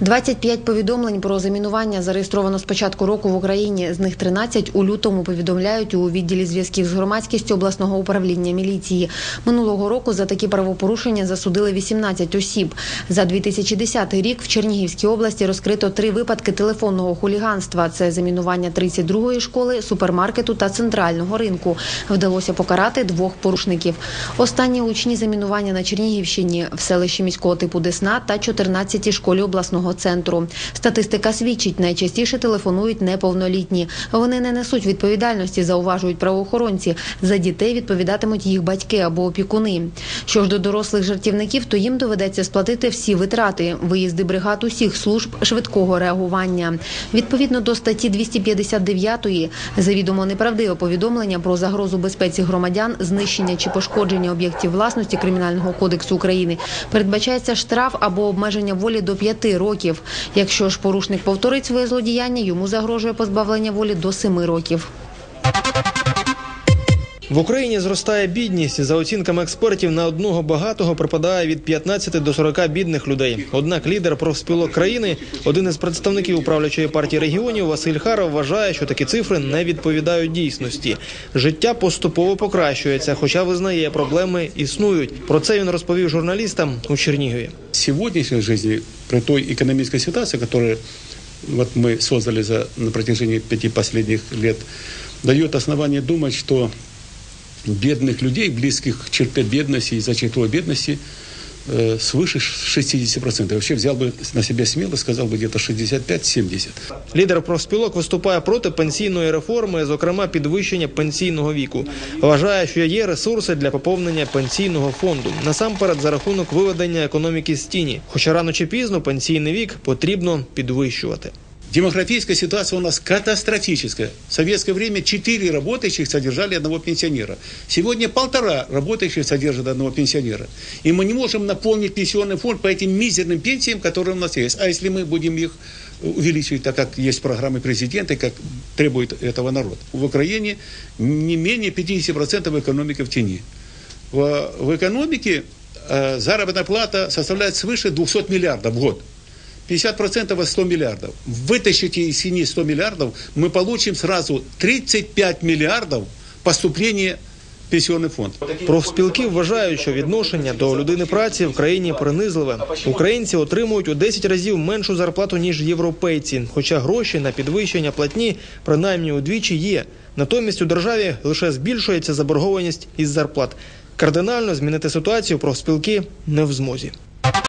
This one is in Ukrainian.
25 повідомлень про замінування зареєстровано з початку року в Україні. З них 13 у лютому повідомляють у відділі зв'язків з громадськістю обласного управління міліції. Минулого року за такі правопорушення засудили 18 осіб. За 2010 рік в Чернігівській області розкрито три випадки телефонного хуліганства. Це замінування 32-ї школи, супермаркету та центрального ринку. Вдалося покарати двох порушників. Останні учні замінування на Чернігівщині в селищі міського типу Десна та 14-й школі обласного центру. Статистика свідчить, найчастіше телефонують неповнолітні. Вони не несуть відповідальності, зауважують правоохоронці. За дітей відповідатимуть їх батьки або опікуни. Що ж до дорослих жартівників, то їм доведеться сплатити всі витрати, виїзди бригад усіх служб швидкого реагування. Відповідно до статті 259 завідомо неправдиве повідомлення про загрозу безпеці громадян, знищення чи пошкодження об'єктів власності Кримінального кодексу України передбачається штраф або обмеження волі до 5 років. Якщо ж порушник повторить своє злодіяння, йому загрожує позбавлення волі до 7 років. В Україні зростає бідність. За оцінками експертів, на одного багатого припадає від 15 до 40 бідних людей. Однак лідер профспілок країни, один із представників управлячої партії регіонів Василь Харов, вважає, що такі цифри не відповідають дійсності. Життя поступово покращується, хоча визнає, проблеми існують. Про це він розповів журналістам у Чернігові. сегодняшней жизни, при той экономической ситуации, которую вот мы создали за, на пяти последних лет, дает основание думать, что бедных людей, близких к черте бедности и за чертой бедности, э, свыше 60%. Я вообще взял бы на себя смело, сказал бы где-то 65-70%. Лідер профспілок виступає проти пенсійної реформи, зокрема підвищення пенсійного віку. Вважає, що є ресурси для поповнення пенсійного фонду насамперед за рахунок виведення економіки з тіні. Хоча рано чи пізно пенсійний вік потрібно підвищувати. Демографическая ситуация у нас катастрофическая. В советское время четыре работающих содержали одного пенсионера. Сегодня полтора работающих содержат одного пенсионера. И мы не можем наполнить пенсионный фонд по этим мизерным пенсиям, которые у нас есть. А если мы будем их увеличивать, так как есть программы президента, и как требует этого народ. В Украине не менее 50% экономики в тени. В, в экономике э, заработная плата составляет свыше 200 миллиардов в год. 50% 100 миллиардов. Вытащите из сини 100 миллиардов, мы получим сразу 35 миллиардов поступления в пенсионный фонд. Профспілки вважають, що відношення до людини праці в країні принизливе. Українці отримують у 10 разів меншу зарплату ніж європейці, хоча гроші на підвищення платні принаймні удвічі є. Натомість у державі лише збільшується заборгованість із зарплат. Кардинально змінити ситуацію профспілки не в змозі.